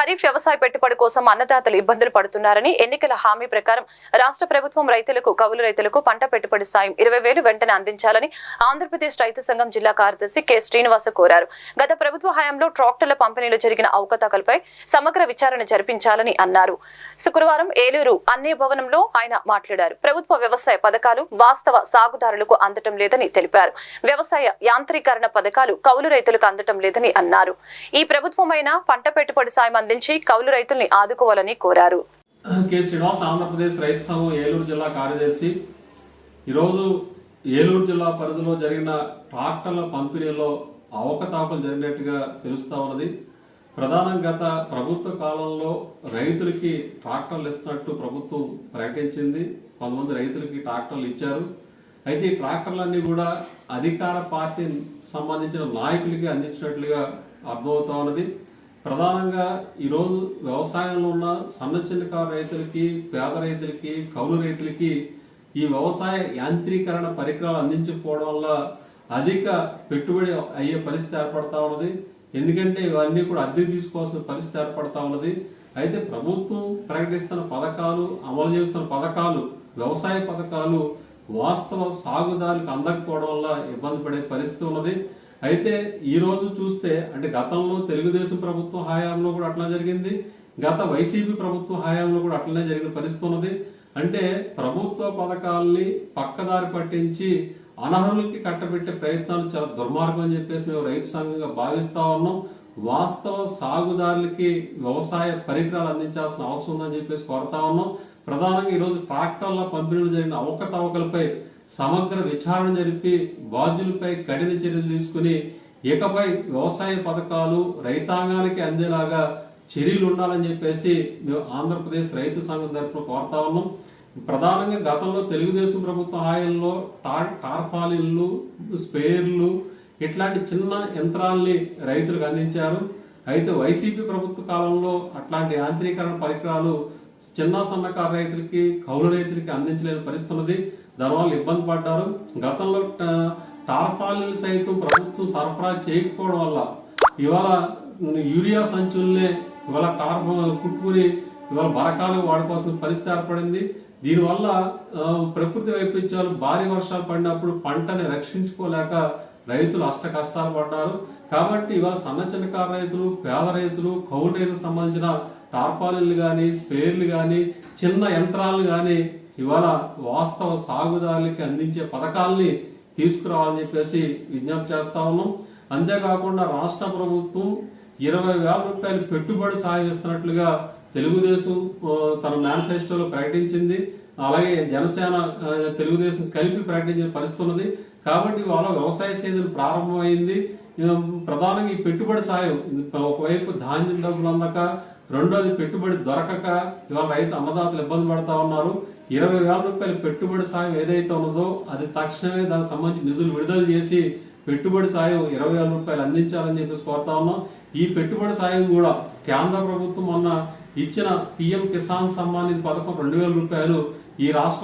ఖరీఫ్ వ్యవసాయ పెట్టుబడి కోసం అన్నదాతలు ఇబ్బందులు పడుతున్నారని ఎన్నికల హామీ ప్రకారం రాష్ట్ర ప్రభుత్వం రైతులకు కౌలు రైతులకు పంట పెట్టుబడి సాయం ఇరవై వేలు వెంటనే అందించాలని ఆంధ్రప్రదేశ్ రైతు సంఘం జిల్లా కార్యదర్శి కె. శ్రీనివాస కోరారు. గత ప్రభుత్వ హయాంలో ట్రాక్టర్ల పంపిణీలో జరిగిన అవకతవకలపై సమగ్ర విచారణ జరిపించాలని అన్నారు. శుక్రవారం ఏలూరు అన్నే భవనంలో ఆయన మాట్లాడారు. ప్రభుత్వ వ్యవసాయ పథకాలు వాస్తవ సాగుదారులకు అందటం లేదని తెలిపారు. వ్యవసాయ యాంత్రీకరణ పథకాలు కౌలు రైతులకు అందటం లేదని అన్నారు. ఈ ప్రభుత్వమైన పంట పెట్టుబడి సాయం అందించి కౌలు రైతుల్ని ఆదుకోవాలని కోరారు. కె. శ్రీనివాస్ ఆంధ్రప్రదేశ్ రైతు సంఘం ఏలూరు జిల్లా కార్యదర్శి. ఈరోజు ఏలూరు జిల్లా పరిధిలో జరిగిన ట్రాక్టర్ల పంపిణీలో అవకతవకలు జరిగినట్టుగా తెలుస్తా ఉన్నది. ప్రధానం గత ప్రభుత్వ కాలంలో రైతులకి ట్రాక్టర్లు ఇస్తున్నట్టు ప్రభుత్వం ప్రకటించింది. కొంతమంది రైతులకి ట్రాక్టర్లు ఇచ్చారు. అయితే ఈ ట్రాక్టర్లన్నీ కూడా అధికార పార్టీ సంబంధించిన నాయకులకి అందించినట్లుగా అర్థమవుతా ఉన్నది. ప్రధానంగా ఈరోజు వ్యవసాయంలో ఉన్న సన్న చిన్నకారు రైతులకి పేద రైతులకి కౌలు రైతులకి ఈ వ్యవసాయ యాంత్రీకరణ పరికరాలు అందించకపోవడం వల్ల అధిక పెట్టుబడి అయ్యే పరిస్థితి ఏర్పడతా ఉన్నది. ఎందుకంటే ఇవన్నీ కూడా అద్దెకు తీసుకోవాల్సిన పరిస్థితి ఏర్పడతా ఉన్నది. అయితే ప్రభుత్వం ప్రకటిస్తున్న పథకాలు అమలు చేస్తున్న పథకాలు వ్యవసాయ పథకాలు వాస్తవ సాగుదారులకు అందకపోవడం వల్ల ఇబ్బంది పడే పరిస్థితి ఉన్నది. అయితే ఈ రోజు చూస్తే అంటే గతంలో తెలుగుదేశం ప్రభుత్వం హయాంలో కూడా అట్లా జరిగింది. గత వైసీపీ ప్రభుత్వం హయాంలో కూడా అట్లనే జరిగిన పరిస్థితి ఉన్నది. అంటే ప్రభుత్వ పథకాల్ని పక్కదారి పట్టించి అనర్హులకి కట్టబెట్టే ప్రయత్నాలు చాలా దుర్మార్గం అని చెప్పేసి మేము రైతు సంఘంగా భావిస్తా ఉన్నాం. వాస్తవ సాగుదారులకి వ్యవసాయ పరికరాలు అందించాల్సిన అవసరం ఉందని చెప్పేసి కోరుతా ఉన్నాం. ప్రధానంగా ఈరోజు ట్రాక్టర్ల పంపిణీలు జరిగిన అవకతవకలపై సమగ్ర విచారణ జరిపి బాధ్యులపై కఠిన చర్యలు తీసుకుని ఇకపై వ్యవసాయ పథకాలు రైతాంగానికి అందేలాగా చర్యలు ఉండాలని చెప్పేసి మేము ఆంధ్రప్రదేశ్ రైతు సంఘం తరఫున కోరుతా ఉన్నాం. ప్రధానంగా గతంలో తెలుగుదేశం ప్రభుత్వ హాయంలో టార్ టార్ఫాలిన్లు స్పేర్లు ఇట్లాంటి చిన్న యంత్రాల్ని రైతులకు అందించారు. అయితే వైసీపీ ప్రభుత్వ కాలంలో అట్లాంటి యాంత్రీకరణ పరికరాలు చిన్న సన్నకారు రైతులకి కౌలు రైతులకి అందించలేని పరిస్థితి ఉన్నది దానివల్ల ఇబ్బంది పడ్డారు. గతంలో ట- సైతం ప్రభుత్వం సరఫరా చేయకపోవడం వల్ల ఇవాళ యూరియా సంచుల్నే ఇవాళ టార్ఫ కుట్టుకుని ఇవాళ బరకాలు వాడుకోవాల్సిన పరిస్థితి ఏర్పడింది. దీనివల్ల ప్రకృతి వైపరీత్యాలు భారీ వర్షాలు పడినప్పుడు పంటని రక్షించుకోలేక రైతులు అష్ట కష్టాలు పడ్డారు. కాబట్టి ఇవాళ సన్న చిన్నకారు రైతులు పేద రైతులు కౌలు రైతులకు సంబంధించిన టార్పాలిన్లు కానీ స్పేర్లు కానీ చిన్న యంత్రాలు కానీ ఇవాళ వాస్తవ సాగుదారులకి అందించే పథకాల్ని తీసుకురావాలని చెప్పేసి విజ్ఞప్తి చేస్తా ఉన్నాం. అంతేకాకుండా రాష్ట్ర ప్రభుత్వం ఇరవై వేల రూపాయలు పెట్టుబడి సాయం ఇస్తున్నట్లుగా తెలుగుదేశం తన మేనిఫెస్టోలో ప్రకటించింది. అలాగే జనసేన తెలుగుదేశం కలిపి ప్రకటించిన పరిస్థితి ఉన్నది. కాబట్టి వాళ్ళ వ్యవసాయ సీజన్ ప్రారంభమైంది. ప్రధానంగా ఈ పెట్టుబడి సాయం ఒకవైపు ధాన్యం డబ్బులు అందక రెండోది పెట్టుబడి దొరకక ఇవాళ రైతు అన్నదాతలు ఇబ్బంది పడతా ఉన్నారు. ఇరవై వేల రూపాయల పెట్టుబడి సాయం ఏదైతే ఉన్నదో అది తక్షణమే దానికి సంబంధించి నిధులు విడుదల చేసి పెట్టుబడి సాయం ఇరవై వేల రూపాయలు అందించాలని చెప్పేసి కోరుతా ఉన్నాం. ఈ పెట్టుబడి సాయం కూడా కేంద్ర ప్రభుత్వం మొన్న ఇచ్చిన పిఎం కిసాన్ సమ్మాన్ నిధి పథకం రెండు వేల రూపాయలు ఈ రాష్ట్రం